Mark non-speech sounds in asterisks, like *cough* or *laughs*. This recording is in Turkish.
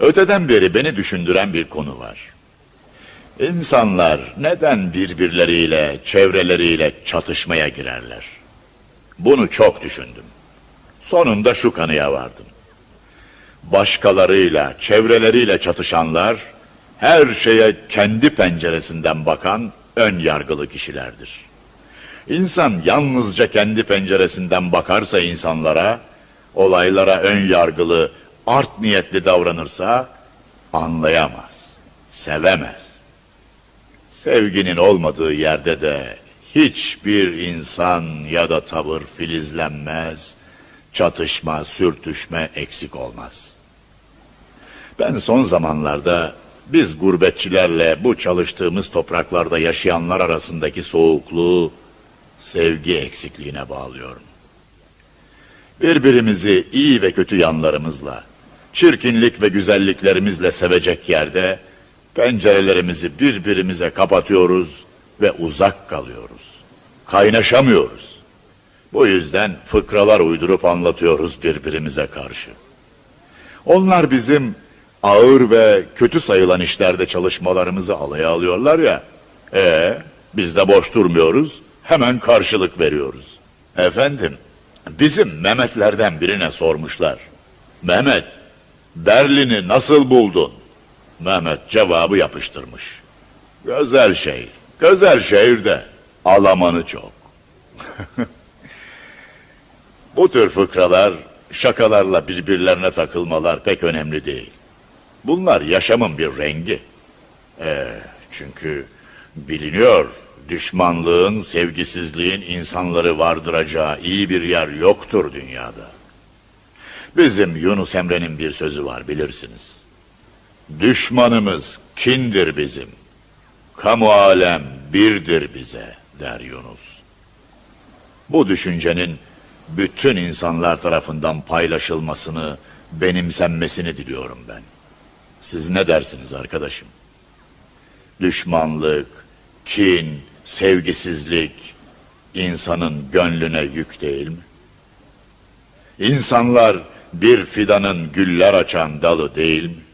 Öteden beri beni düşündüren bir konu var. İnsanlar neden birbirleriyle, çevreleriyle çatışmaya girerler? Bunu çok düşündüm. Sonunda şu kanıya vardım. Başkalarıyla, çevreleriyle çatışanlar, her şeye kendi penceresinden bakan ön yargılı kişilerdir. İnsan yalnızca kendi penceresinden bakarsa insanlara, olaylara ön yargılı, art niyetli davranırsa anlayamaz, sevemez. Sevginin olmadığı yerde de hiçbir insan ya da tavır filizlenmez, çatışma, sürtüşme eksik olmaz. Ben son zamanlarda biz gurbetçilerle bu çalıştığımız topraklarda yaşayanlar arasındaki soğukluğu sevgi eksikliğine bağlıyorum. Birbirimizi iyi ve kötü yanlarımızla, çirkinlik ve güzelliklerimizle sevecek yerde pencerelerimizi birbirimize kapatıyoruz ve uzak kalıyoruz. Kaynaşamıyoruz. Bu yüzden fıkralar uydurup anlatıyoruz birbirimize karşı. Onlar bizim ağır ve kötü sayılan işlerde çalışmalarımızı alaya alıyorlar ya. E biz de boş durmuyoruz, hemen karşılık veriyoruz. Efendim, bizim Mehmetlerden birine sormuşlar. Mehmet, Berlin'i nasıl buldun? Mehmet cevabı yapıştırmış. Güzel şehir, güzel şehirde Alamanı çok. *laughs* Bu tür fıkralar, şakalarla birbirlerine takılmalar pek önemli değil. Bunlar yaşamın bir rengi. Ee, çünkü biliniyor düşmanlığın, sevgisizliğin insanları vardıracağı iyi bir yer yoktur dünyada. Bizim Yunus Emre'nin bir sözü var bilirsiniz. Düşmanımız kindir bizim. Kamu alem birdir bize der Yunus. Bu düşüncenin bütün insanlar tarafından paylaşılmasını, benimsenmesini diliyorum ben. Siz ne dersiniz arkadaşım? Düşmanlık, kin, sevgisizlik insanın gönlüne yük değil mi? İnsanlar bir fidanın güller açan dalı değil mi?